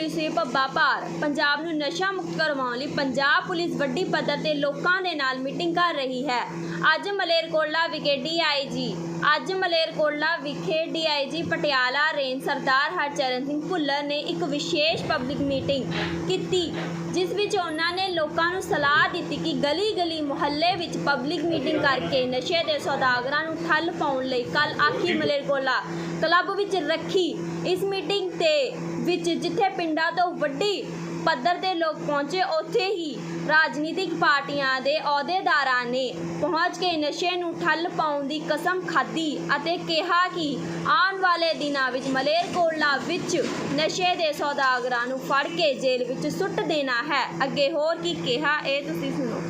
ਬੱਬਾ ਭਾਰ ਪੰਜਾਬ ਨੂੰ ਨਸ਼ਾ ਮੁਕਤ ਕਰਵਾਉਣ ਲਈ ਪੰਜਾਬ ਪੁਲਿਸ ਵੱਡੀ ਪੱਧਰ ਤੇ ਲੋਕਾਂ ਦੇ ਨਾਲ ਮੀਟਿੰਗ ਕਰ ਰਹੀ ਹੈ। ਅੱਜ ਮਲੇਰਕੋਟਲਾ ਵਿਖੇ ਡੀਆਈਜੀ, ਅੱਜ ਮਲੇਰਕੋਟਲਾ ਵਿਖੇ ਡੀਆਈਜੀ ਪਟਿਆਲਾ ਰੇਂਜ ਸਰਦਾਰ ਹਰਚਰਨ ਸਿੰਘ ਭੁੱਲਰ ਨੇ ਇੱਕ ਵਿਸ਼ੇਸ਼ ਪਬਲਿਕ ਮੀਟਿੰਗ ਕੀਤੀ, ਜਿਸ ਵਿੱਚ ਉਹਨਾਂ ਨੇ ਲੋਕਾਂ ਨੂੰ ਸਲਾਹ ਦਿੱਤੀ ਕਿ ਗਲੀ ਗਲੀ ਮੁਹੱਲੇ ਵਿੱਚ ਪਬਲਿਕ ਮੀਟਿੰਗ ਕਰਕੇ ਨਸ਼ੇ ਦੇ ਸੌਦਾਗਰਾਂ ਨੂੰ ਠੱਲ ਪਾਉਣ ਲਈ ਕੱਲ ਆਖੀ ਮਲੇਰਕੋਲਾ ਕਲੱਬ ਵਿੱਚ ਰੱਖੀ। ਇਸ ਮੀਟਿੰਗ ਤੇ ਵਿੱਚ ਜਿੱਥੇ ਪਿੰਡਾਂ ਤੋਂ ਵੱਡੀ ਪੱਧਰ ਦੇ ਲੋਕ ਪਹੁੰਚੇ, ਉੱਥੇ ਹੀ ਰਾਜਨੀਤਿਕ ਪਾਰਟੀਆਂ ਦੇ ਅਹੁਦੇਦਾਰਾਂ ਨੇ ਪਹੁੰਚ ਕੇ ਨਸ਼ੇ ਨੂੰ ਠੱਲ ਪਾਉਣ ਦੀ ਕਸਮ ਖਾਧੀ ਅਤੇ ਕਿਹਾ ਕਿ ਆਉਣ ਵਾਲੇ ਦਿਨਾਂ ਵਿੱਚ ਮਲੇਰਕੋਟਲਾ ਵਿੱਚ ਨਸ਼ੇ ਦੇ ਸੌਦਾਗਰਾਂ ਨੂੰ ਫੜ ਕੇ ਜੇਲ੍ਹ ਵਿੱਚ ਸੁੱਟ ਦੇਣਾ ਹੈ। ਅੱਗੇ ਹੋਰ ਕੀ ਕਿਹਾ, ਇਹ ਤੁਸੀਂ ਸੁਣੋ।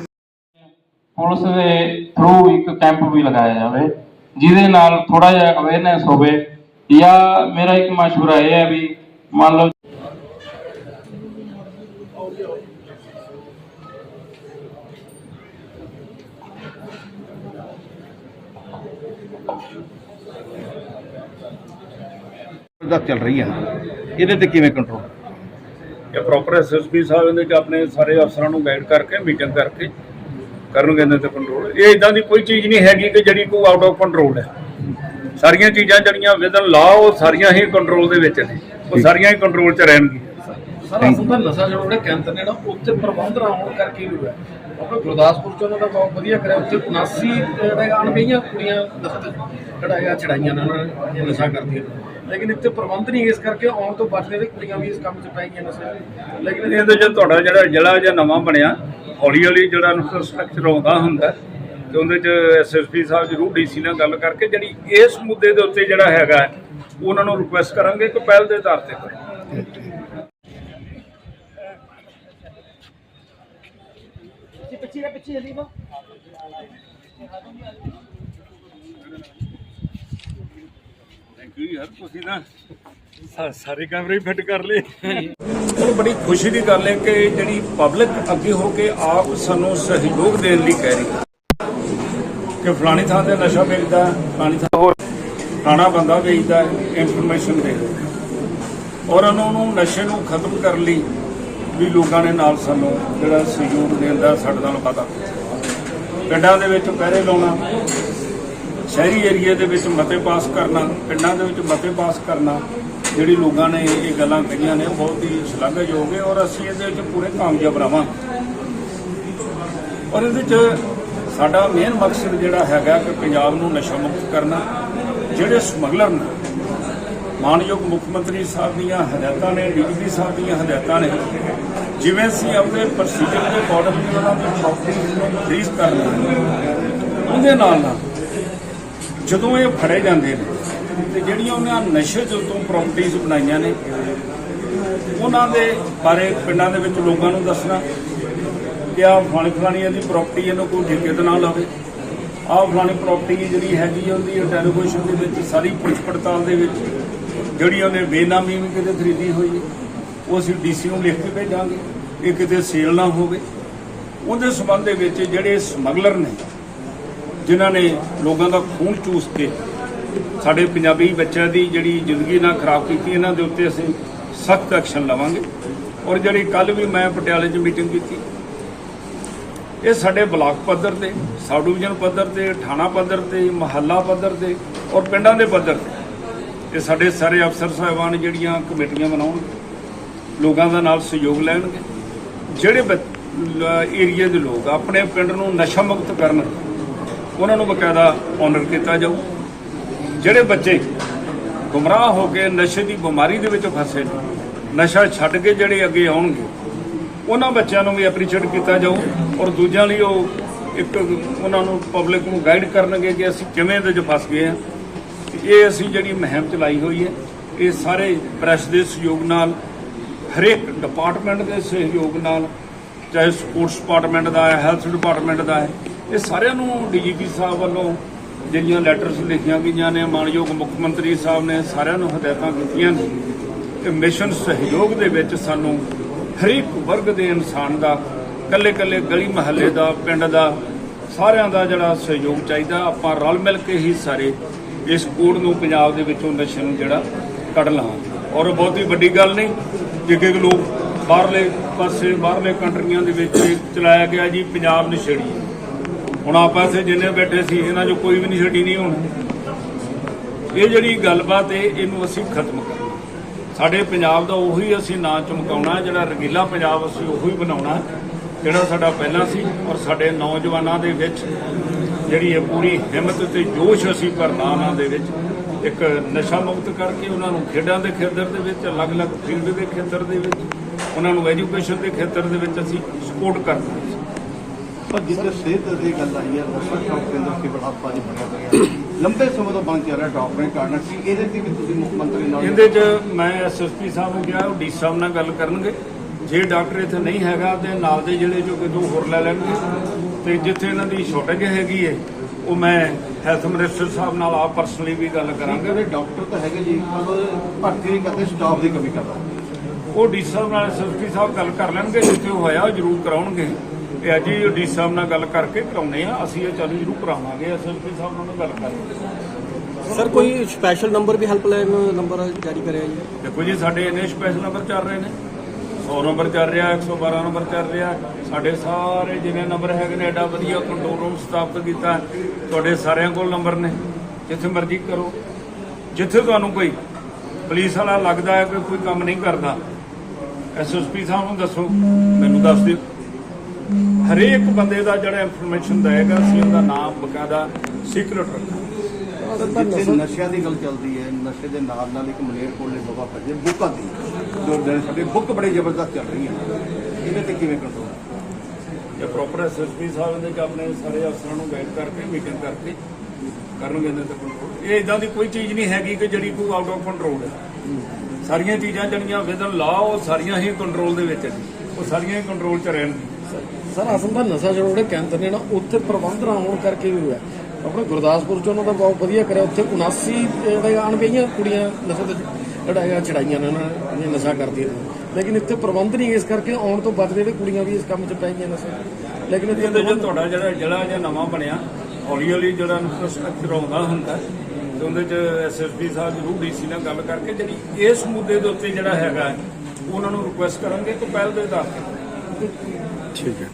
ਪੁਲਿਸ ਦੇ ਥਰੂ ਇੱਕ ਕੈਂਪ ਵੀ ਲਗਾਇਆ ਜਾਵੇ, ਜਿਹਦੇ ਨਾਲ ਥੋੜਾ ਜਿਹਾ ਅਵੇਅਰਨੈਸ ਹੋਵੇ ਜਾਂ ਮੇਰਾ ਇੱਕ ਮਸ਼ਵਰਾ ਇਹ ਹੈ ਵੀ ਮੰਨ ਲਓ ਤੱਕ ਚੱਲ ਰਹੀ ਹੈ ਇਹਦੇ ਤੇ ਕਿਵੇਂ ਕੰਟਰੋਲ ਇਹ ਪ੍ਰੋਪਰ ਐਸਐਸਪੀ ਸਾਹਿਬ ਇਹਦੇ ਚ ਆਪਣੇ ਸਾਰੇ ਅਫਸਰਾਂ ਨੂੰ ਗਾਈਡ ਕਰਕੇ ਮੀਟਿੰਗ ਕਰਕੇ ਕਰਨਗੇ ਇਹਨਾਂ ਤੇ ਕੰਟਰੋਲ ਇਹ ਇਦਾਂ ਦੀ ਕੋਈ ਚੀਜ਼ ਨਹੀਂ ਹੈਗੀ ਕਿ ਜਿਹੜੀ ਕੋਈ ਆਊਟ ਆਫ ਕੰਟਰੋਲ ਹੈ। ਸਾਰੀਆਂ ਚੀਜ਼ਾਂ ਜਿਹੜੀਆਂ ਵਿਦਨ ਲਾ ਉਹ ਸਾਰੀਆਂ ਹੀ ਕੰਟਰੋਲ ਦੇ ਵਿੱਚ ਨੇ। ਉਹ ਸਾਰੀਆਂ ਹੀ ਕੰਟਰੋਲ 'ਚ ਰਹਿਣਗੀਆਂ। ਸਰ ਤਾਂ ਨਸ਼ਾ ਜਿਹੜਾ ਉਹਦੇ ਕੈਂਪ ਨੇ ਨਾ ਉੱਥੇ ਪ੍ਰਬੰਧ ਨਾ ਹੋਣ ਕਰਕੇ ਵੀ ਹੋਇਆ। ਆਪਾਂ ਗੁਰਦਾਸਪੁਰ ਚ ਉਹਨਾਂ ਦਾ ਬਹੁਤ ਵਧੀਆ ਕਰਿਆ ਉੱਥੇ 79 ਜਿਹੜਾ ਅਣਗਈਆਂ ਕੁੜੀਆਂ ਦਸਤ ਚੜਾਇਆ ਚੜਾਈਆਂ ਨੇ ਉਹਨਾਂ ਨੇ ਨਸ਼ਾ ਕਰਦੀਆਂ। ਲੇਕਿਨ ਇੱਥੇ ਪ੍ਰਬੰਧ ਨਹੀਂ ਇਸ ਕਰਕੇ ਆਉਣ ਤੋਂ ਬਚਦੇ ਤੇ ਕੁੜੀਆਂ ਵੀ ਇਸ ਕੰਮ ਚ ਪੈ ਗਈਆਂ ਨਸ਼ੇ ਲੇਕਿਨ ਇਹਦੇ ਚ ਤੁਹਾਡਾ ਜਿਹੜਾ ਜ਼ਿਲ੍ਹਾ ਜਾਂ ਨਵਾਂ ਬਣਿਆ ਹੌਲੀ ਹੌਲੀ ਜਿਹੜਾ ਇਨਫਰਾਸਟ੍ਰਕਚਰ ਆਉਂਦਾ ਹੁੰਦਾ ਤੇ ਉਹਦੇ ਚ ਐਸਐਸਪੀ ਸਾਹਿਬ ਜ਼ਰੂਰ ਡੀਸੀ ਨਾਲ ਗੱਲ ਕਰਕੇ ਜਿਹੜੀ ਇਸ ਮੁੱਦੇ ਦੇ ਉੱਤੇ ਜਿਹੜਾ ਹੈਗਾ ਉਹਨਾਂ ਨੂੰ ਰਿਕੁਐਸਟ ਕਰਾਂਗੇ ਕਿ ਪਹਿਲ ਦੇ ਆਧਾਰ ਤੇ। ਕਰੋ ਥੈਂਕ ਯੂ ਯਾਰ ਤੁਸੀਂ ਨਾ ਸਾਰੇ ਕੈਮਰੇ ਫਿੱਟ ਕਰ ਲਏ। ਉਹ ਬੜੀ ਖੁਸ਼ੀ ਦੀ ਗੱਲ ਹੈ ਕਿ ਜਿਹੜੀ ਪਬਲਿਕ ਅੱਗੇ ਹੋ ਕੇ ਆਪ ਸਾਨੂੰ ਸਹਿਯੋਗ ਦੇਣ ਲਈ ਕਹਿ ਰਹੀ ਹੈ। ਕਿ ਫਲਾਣੀ ਥਾਂ ਤੇ ਨਸ਼ਾ ਵੇਚਦਾ, ਫਲਾਣੀ ਥਾਂ ਫਲਾਣਾ ਬੰਦਾ ਵੇਚਦਾ ਇਨਫੋਰਮੇਸ਼ਨ ਦੇ ਔਰ ਉਹਨਾਂ ਨੂੰ ਨਸ਼ੇ ਨੂੰ ਖਤਮ ਕਰਨ ਲਈ ਵੀ ਲੋਕਾਂ ਨੇ ਨਾਲ ਸਾਨੂੰ ਜਿਹੜਾ ਸਹਿਯੋਗ ਦਿੰਦਾ ਸਾਡੇ ਨਾਲ ਪਤਾ ਪਿੰਡਾਂ ਦੇ ਵਿੱਚ ਪਹਿਰੇ ਲਾਉਣਾ, ਸ਼ਹਿਰੀ ਏਰੀਆ ਦੇ ਵਿੱਚ ਮਤੇ ਪਾਸ ਕਰਨਾ, ਪਿੰਡਾਂ ਦੇ ਵਿੱਚ ਮਤੇ ਪਾਸ ਕਰਨਾ, ਜਿਹੜੀ ਲੋਕਾਂ ਨੇ ਇਹ ਗੱਲਾਂ ਕਹੀਆਂ ਨੇ ਬਹੁਤ ਹੀ ਸ਼ਲਾਘਾਯੋਗ ਹੈ ਔਰ ਅਸੀਂ ਇਹਦੇ ਵਿੱਚ ਪੂਰੇ ਕਾਮਯਾਬ ਰਹਾਂਗੇ। ਔਰ ਇਹਦੇ ਵਿੱਚ ਸਾਡਾ ਮੇਨ ਮਕਸਦ ਜਿਹੜਾ ਹੈਗਾ ਕਿ ਪੰਜਾਬ ਨੂੰ ਨਸ਼ਾ ਮੁਕਤ ਕਰਨਾ, ਜਿਹੜੇ ਸਮਗਲਰ ਨੇ, ਮਾਨਯੋਗ ਮੁੱਖ ਮੰਤਰੀ ਸਾਹਿਬ ਦੀਆਂ ਹਦਾਇਤਾਂ ਨੇ, ਡੀਜੀਪੀ ਸਾਹਿਬ ਦੀਆਂ ਹਦਾਇਤਾਂ ਨੇ, ਜਿਵੇਂ ਅਸੀਂ ਆਪਣੇ ਪ੍ਰੋਸੀਜਰ ਦੇ ਅਕੋਰਡਿੰਗ ਉਹਨਾਂ ਦੀ ਪ੍ਰਾਪਰਟੀ ਨੂੰ ਫ੍ਰੀਜ਼ ਕਰਨਾ ਉਹਦੇ ਨਾਲ ਨਾਲ ਜਦੋਂ ਇਹ ਫੜੇ ਜਾਂਦੇ ਨੇ, ਤੇ ਜਿਹੜੀਆਂ ਉਹਨਾਂ ਨਸ਼ੇ ਦੇ ਉੱਤੋਂ ਪ੍ਰਾਪਰਟੀਆਂ ਬਣਾਈਆਂ ਨੇ, ਉਹਨਾਂ ਦੇ ਬਾਰੇ ਪਿੰਡਾਂ ਦੇ ਵਿੱਚ ਲੋਕਾਂ ਨੂੰ ਦੱਸਣਾ ਕਿ ਆਹ ਫਲਾਣੀ ਫਲਾਣੀ ਇਹਦੀ ਪ੍ਰਾਪਰਟੀ ਇਹਨੂੰ ਕੋਈ ਠੇਕੇ ਤੇ ਨਾ ਲਾਵੇ। ਆਹ ਫਲਾਣੀ ਪ੍ਰਾਪਰਟੀ ਜਿਹੜੀ ਹੈਗੀ ਆ, ਉਹਦੀ ਟੈਲੀਵਿਜ਼ਨ ਦੇ ਵਿੱਚ ਸਾਰੀ ਪੁੱਛ ਪੜਤਾਲ ਦੇ ਵਿੱਚ ਜਿਹੜੀ ਉਹਨੇ ਬੇਨਾਮੀ ਵੀ ਕਿਤੇ ਖਰੀਦੀ ਹੋਈ ਉਹ ਅਸੀਂ ਡੀਸੀ ਨੂੰ ਲਿਖ ਕੇ ਭੇਜਾਂਗੇ ਇਹ ਕਿਤੇ ਸੇਲ ਨਾ ਹੋਵੇ। ਉਹਦੇ ਸਬੰਧ ਦੇ ਵਿੱਚ ਜਿਹੜੇ ਸਮਗਲਰ ਨੇ ਜਿਨ੍ਹਾਂ ਨੇ ਲੋਕਾਂ ਦਾ ਖੂਨ ਚੂਸ ਕੇ ਸਾਡੇ ਪੰਜਾਬੀ ਬੱਚਿਆਂ ਦੀ ਜਿਹੜੀ ਜ਼ਿੰਦਗੀ ਨਾਲ ਖਰਾਬ ਕੀਤੀ ਇਹਨਾਂ ਦੇ ਉੱਤੇ ਅਸੀਂ ਸਖਤ ਐਕਸ਼ਨ ਲਵਾਂਗੇ। ਔਰ ਜਿਹੜੀ ਕੱਲ ਵੀ ਮੈਂ ਪਟਿਆਲੇ 'ਚ ਮੀਟਿੰਗ ਕੀਤੀ ਇਹ ਸਾਡੇ ਬਲਾਕ ਪੱਧਰ ਤੇ ਸਬ ਡਿਵੀਜ਼ਨ ਪੱਧਰ ਤੇ ਥਾਣਾ ਪੱਧਰ ਤੇ, ਮਹੱਲਾ ਪੱਧਰ ਤੇ ਔਰ ਪਿੰਡਾਂ ਦੇ ਪੱਧਰ ਤੇ। ਇਹ ਸਾਡੇ ਸਾਰੇ ਅਫਸਰ ਸਾਹਿਬਾਨ ਜਿਹੜੀਆਂ ਕਮੇਟੀਆਂ ਬਣਾਉਣ ਲੋਕਾਂ ਦਾ ਨਾਲ ਸਹਿਯੋਗ ਲੈਣਗੇ। ਜਿਹੜੇ ਏਰੀਆ ਦੇ ਲੋਕ ਆਪਣੇ ਪਿੰਡ ਨੂੰ ਨਸ਼ਾ ਮੁਕਤ ਕਰਨ, ਉਹਨਾਂ ਨੂੰ ਬਕਾਇਦਾ ਆਨਰ ਕੀਤਾ ਜਾਊ। ਜਿਹੜੇ ਬੱਚੇ ਗੁੰਮਰਾਹ ਹੋ ਕੇ ਨਸ਼ੇ ਦੀ ਬਿਮਾਰੀ ਦੇ ਵਿੱਚ ਫਸੇ ਨੇ, ਨਸ਼ਾ ਛੱਡ ਕੇ ਜਿਹੜੇ ਅੱਗੇ ਆਉਣਗੇ ਉਹਨਾਂ ਬੱਚਿਆਂ ਨੂੰ ਵੀ ਐਪਰੀਸ਼ੀਏਟ ਕੀਤਾ ਜਾਊ ਔਰ ਦੂਜਿਆਂ ਲਈ ਉਹ ਇੱਕ ਉਹਨਾਂ ਨੂੰ ਪਬਲਿਕ ਨੂੰ ਗਾਈਡ ਕਰਨਗੇ ਕਿ ਅਸੀਂ ਕਿਵੇਂ ਇਹਦੇ 'ਚ ਫਸ ਗਏ ਆ ਇਹ ਅਸੀਂ ਜਿਹੜੀ ਮੁਹਿੰਮ ਚਲਾਈ ਹੋਈ ਹੈ, ਇਹ ਸਾਰੇ ਪ੍ਰੈਸ ਦੇ ਸਹਿਯੋਗ ਨਾਲ, ਹਰੇਕ ਡਿਪਾਰਟਮੈਂਟ ਦੇ ਸਹਿਯੋਗ ਨਾਲ, ਚਾਹੇ ਸਪੋਰਟਸ ਡਿਪਾਰਟਮੈਂਟ ਦਾ ਹੈ ਹੈਲਥ ਡਿਪਾਰਟਮੈਂਟ ਦਾ ਹੈ, ਇਹ ਸਾਰਿਆਂ ਨੂੰ ਡੀਜੀਪੀ ਸਾਹਿਬ ਵੱਲੋਂ ਜਿਹੜੀਆਂ ਲੈਟਰਸ ਲਿਖੀਆਂ ਗਈਆਂ ਨੇ, ਮਾਨਯੋਗ ਮੁੱਖ ਮੰਤਰੀ ਸਾਹਿਬ ਨੇ ਸਾਰਿਆਂ ਨੂੰ ਹਦਾਇਤਾਂ ਦਿੱਤੀਆਂ ਨੇ ਕਿ ਮਿਸ਼ਨ ਸਹਿਯੋਗ ਦੇ ਵਿੱਚ ਸਾਨੂੰ ਹਰੇਕ ਵਰਗ ਦੇ ਇਨਸਾਨ ਦਾ ਕੱਲੇ ਕੱਲੇ ਗਲੀ ਮਹੱਲੇ ਦਾ, ਪਿੰਡ ਦਾ, ਸਾਰਿਆਂ ਦਾ ਜਿਹੜਾ ਸਹਿਯੋਗ ਚਾਹੀਦਾ, ਆਪਾਂ ਰਲ ਮਿਲ ਕੇ ਹੀ ਸਾਰੇ ਇਸ ਕੋਡ ਨੂੰ ਪੰਜਾਬ ਦੇ ਵਿੱਚੋਂ ਨਸ਼ੇ ਨੂੰ ਜਿਹੜਾ ਕੱਢ ਲਾਂਗੇ ਔਰ ਬਹੁਤ ਹੀ ਵੱਡੀ ਗੱਲ ਨਹੀਂ ਕਿ ਕਿ ਲੋਕ ਬਾਹਰਲੇ ਪਾਸੇ, ਬਾਹਰਲੇ ਕੰਟਰੀਆਂ ਦੇ ਵਿੱਚ ਚਲਾਇਆ ਗਿਆ ਜੀ, ਪੰਜਾਬ ਨਸ਼ੇੜੀ। ਹੁਣ ਆਪਾਂ ਇੱਥੇ ਜਿੰਨੇ ਬੈਠੇ ਸੀ, ਇਹਨਾਂ 'ਚੋਂ ਕੋਈ ਵੀ ਨਸ਼ੇੜੀ ਨਹੀਂ ਹੋਣਾ। ਇਹ ਜਿਹੜੀ ਗੱਲਬਾਤ ਹੈ, ਇਹਨੂੰ ਅਸੀਂ ਖਤਮ ਕਰਨਾ ਸਾਡੇ ਪੰਜਾਬ ਦਾ ਉਹੀ ਅਸੀਂ ਨਾਂ ਚਮਕਾਉਣਾ, ਜਿਹੜਾ ਰੰਗੀਲਾ ਪੰਜਾਬ ਅਸੀਂ ਉਹੀ ਬਣਾਉਣਾ, ਜਿਹੜਾ ਸਾਡਾ ਪਹਿਲਾਂ ਸੀ ਔਰ ਸਾਡੇ ਨੌਜਵਾਨਾਂ ਦੇ ਵਿੱਚ ਜਿਹੜੀ ਇਹ ਪੂਰੀ ਹਿੰਮਤ ਤੇ ਜੋਸ਼ ਅਸੀਂ ਭਰਨਾ ਉਹਨਾਂ ਦੇ ਵਿੱਚ ਇੱਕ ਨਸ਼ਾ ਮੁਕਤ ਕਰਕੇ ਉਹਨਾਂ ਨੂੰ ਖੇਡਾਂ ਦੇ ਖੇਤਰ ਦੇ ਵਿੱਚ, ਅਲੱਗ-ਅਲੱਗ ਫੀਲਡ ਦੇ ਖੇਤਰ ਦੇ ਵਿੱਚ, ਉਹਨਾਂ ਨੂੰ ਐਜੂਕੇਸ਼ਨ ਦੇ ਖੇਤਰ ਦੇ ਵਿੱਚ ਅਸੀਂ ਸਪੋਰਟ ਕਰਦੇ ਸੀ। ਪਰ ਜਿੱਥੇ ਸਿਹਤ ਦੀ ਗੱਲ ਆਈ ਹੈ ਸ਼ੌਕ ਕੇਂਦਰ ਸਿਵਲ ਹਸਪਤਾਲ ਹੀ ਬਣਿਆ ਹੋਇਆ ਲੰਬੇ ਸਮੇਂ ਤੋਂ ਬੰਦ ਚੱਲ ਰਿਹਾ ਡਾਕਟਰਾਂ ਕਾਰਨ ਕੀ ਇਹਦੇ ਤੇ ਵੀ ਤੁਸੀਂ ਮੁੱਖ ਮੰਤਰੀ ਨਾਲ ਇਹਦੇ 'ਚ ਮੈਂ ਐਸਐਸਪੀ ਸਾਹਿਬ ਨੂੰ ਕਿਹਾ ਉਹ ਡੀ ਸਾਹਿਬ ਨਾਲ ਗੱਲ ਕਰਨਗੇ। ਜੇ ਡਾਕਟਰ ਇੱਥੇ ਨਹੀਂ ਹੈਗਾ ਤੇ ਨਾਲ ਦੇ ਜਿਹੜੇ ਜੋ ਕਿਤੋਂ ਹੋਰ ਲੈ ਲੈਣਗੇ। ਤੇ ਜਿੱਥੇ ਇਹਨਾਂ ਦੀ ਸ਼ਾਰਟੇਜ ਹੈਗੀ ਹੈ ਉਹ ਮੈਂ ਹੈਲਥ ਮਿਨਿਸਟਰ ਸਾਹਿਬ ਨਾਲ ਆਪ ਪਰਸਨਲੀ ਵੀ ਗੱਲ ਕਰਾਂਗਾ। ਕਹਿੰਦੇ ਡਾਕਟਰ ਤਾਂ ਹੈਗੇ ਜੀ ਪਰ ਭਰਤੀ ਨਹੀਂ ਕਰਦੇ ਸਟਾਫ ਦੀ ਕਮੀ ਕਰਦਾ ਉਹ ਡੀ ਸਾਹਿਬ ਨਾਲ ਐਸਐਸਪੀ ਸਾਹਿਬ ਗੱਲ ਕਰ ਲੈਣਗੇ ਜਿੱਥੇ ਹੋਇਆ ਉਹ ਜ਼ਰੂਰ ਕਰਾਉਣਗੇ। ਇਹ ਅੱਜ ਹੀ ਡੀ ਸਾਹਿਬ ਨਾਲ ਗੱਲ ਕਰਕੇ ਕਰਾਉਣੇ ਆ ਅਸੀਂ ਇਹ ਚਾਲੂ ਜ਼ਰੂਰ ਕਰਾਵਾਂਗੇ। ਐਸਐਸਪੀ ਸਾਹਿਬ ਨਾਲ ਗੱਲ ਕਰਕੇ ਸਰ ਕੋਈ ਸਪੈਸ਼ਲ ਨੰਬਰ ਵੀ ਹੈਲਪਲਾਈਨ ਨੰਬਰ ਜਾਰੀ ਕਰਿਆ ਜੀ? ਦੇਖੋ ਜੀ ਸਾਡੇ ਇੰਨੇ ਸਪੈਸ਼ਲ ਨੰਬਰ ਚੱਲ ਰਹੇ ਨੇ। 100 ਨੰਬਰ ਚੱਲ ਰਿਹਾ 112 ਨੰਬਰ ਚੱਲ ਰਿਹਾ। ਸਾਡੇ ਸਾਰੇ ਜਿੰਨੇ ਨੰਬਰ ਹੈਗੇ ਨੇ ਐਡਾ ਵਧੀਆ ਕੰਟਰੋਲ ਰੂਮ ਸਥਾਪਿਤ ਕੀਤਾ ਤੁਹਾਡੇ ਸਾਰਿਆਂ ਕੋਲ ਨੰਬਰ ਨੇ। ਜਿੱਥੇ ਮਰਜ਼ੀ ਕਰੋ। ਜਿੱਥੇ ਤੁਹਾਨੂੰ ਕੋਈ ਪੁਲਿਸ ਵਾਲਾ ਲੱਗਦਾ ਹੈ ਕਿ ਕੋਈ ਕੰਮ ਨਹੀਂ ਕਰਦਾ। ਐਸਐਸਪੀ ਸਾਹਿਬ ਨੂੰ ਦੱਸੋ। ਮੈਨੂੰ ਦੱਸ ਦਿਓ। ਹਰੇਕ ਬੰਦੇ ਦਾ ਜਿਹੜਾ ਇਨਫੋਰਮੇਸ਼ਨ ਦੇਗਾ ਅਸੀਂ ਉਹਦਾ ਨਾਮ ਬਕਾਇਦਾ ਸੀਕ੍ਰੇਟ ਰੱਖਾਂਗੇ। ਜਿੱਥੇ ਨਸ਼ਿਆਂ ਦੀ ਗੱਲ ਚੱਲਦੀ ਹੈ ਨਸ਼ੇ ਦੇ ਨਾਲ ਨਾਲ ਇੱਕ ਮਲੇਰਕੋਟਲੇ ਬਾਬਾ ਫਜੇ ਬੁੱਕਾਂ ਦੀ ਜੋ ਸਾਡੇ ਬੁੱਕ ਬੜੇ ਜ਼ਬਰਦਸਤ ਚੱਲ ਰਹੀਆਂ ਇਹਦੇ ਤੇ ਕਿਵੇਂ ਕੰਟਰੋਲ ਜਾਂ ਪ੍ਰੋਪਰ ਐਸਐਸਪੀ ਸਾਹਿਬ ਨੇ ਕਿ ਆਪਣੇ ਸਾਰੇ ਅਫਸਰਾਂ ਨੂੰ ਗਾਈਡ ਕਰਕੇ ਮੀਟਿੰਗ ਕਰਕੇ ਕਰਨਗੇ ਇਹਨਾਂ ਤੇ ਕੰਟਰੋਲ ਇਹ ਇਦਾਂ ਦੀ ਕੋਈ ਚੀਜ਼ ਨਹੀਂ ਹੈਗੀ ਕਿ ਜਿਹੜੀ ਕੋਈ ਆਊਟ ਆਫ ਕੰਟਰੋਲ ਹੈ। ਸਾਰੀਆਂ ਚੀਜ਼ਾਂ ਜਿਹੜੀਆਂ ਵਿਦਨ ਲਾ ਉਹ ਸਾਰੀਆਂ ਹੀ ਕੰਟਰੋਲ ਦੇ ਵਿੱਚ ਹੈ ਉਹ ਸਾਰੀਆਂ ਹੀ ਕੰਟਰੋਲ 'ਚ ਰਹਿਣਗੀਆਂ। ਸਰ ਅਸਲ ਦਾ ਨਸ਼ਾ ਜਿਹੜੇ ਕੇਂਦਰ ਨੇ ਨਾ ਉੱਥੇ ਪ੍ਰਬੰਧ ਨਾ ਹੋਣ ਕਰਕੇ ਵੀ ਹੋਇਆ। ਆਪਣੇ ਗੁਰਦਾਸਪੁਰ ਚ ਉਹਨਾਂ ਦਾ ਬਹੁਤ ਵਧੀਆ ਕਰਿਆ। ਉੱਥੇ 79 ਜਿਹੜੇ ਅਣਬਈਆਂ ਕੁੜੀਆਂ ਨਸ਼ੇ ਤੇ ਜਿਹੜਾ ਹੈਗਾ ਛੜਾਈਆਂ ਨੇ ਉਹਨਾਂ ਨੇ ਨਸ਼ਾ ਕਰਦੀਆਂ ਨੇ। ਲੇਕਿਨ ਇੱਥੇ ਪ੍ਰਬੰਧ ਨਹੀਂ ਇਸ ਕਰਕੇ ਆਉਣ ਤੋਂ ਬਚਦੇ ਜਿਹੜੇ ਕੁੜੀਆਂ ਵੀ ਇਸ ਕੰਮ 'ਚ ਪੈ ਗਈਆਂ ਨਸ਼ੇ। ਲੇਕਿਨ ਇਹਦੇ ਇਹਦੇ ਜੋ ਤੁਹਾਡਾ ਜਿਹੜਾ ਜ਼ਿਲ੍ਹਾ ਜਿਹਾ ਨਵਾਂ ਬਣਿਆ ਹੌਲੀ ਹੌਲੀ ਜਿਹੜਾ ਇਨਫਰਾਸਟ੍ਰਕਚਰ ਆਉਂਦਾ ਹੁੰਦਾ ਤੇ ਉਹਦੇ ਚ ਐਸਐਸਪੀ ਸਾਹਿਬ ਜ਼ਰੂਰ ਡੀਸੀ ਨਾਲ ਗੱਲ ਕਰਕੇ ਜਿਹੜੀ ਇਸ ਮੁੱਦੇ ਦੇ ਉੱਤੇ ਜਿਹੜਾ ਹੈਗਾ ਉਹਨਾਂ ਨੂੰ ਰਿਕੁਐਸਟ ਕਰਾਂਗੇ ਕਿ ਪਹਿਲ ਦੇ ਆਧਾਰ ਤੇ ਠੀਕ ਹੈ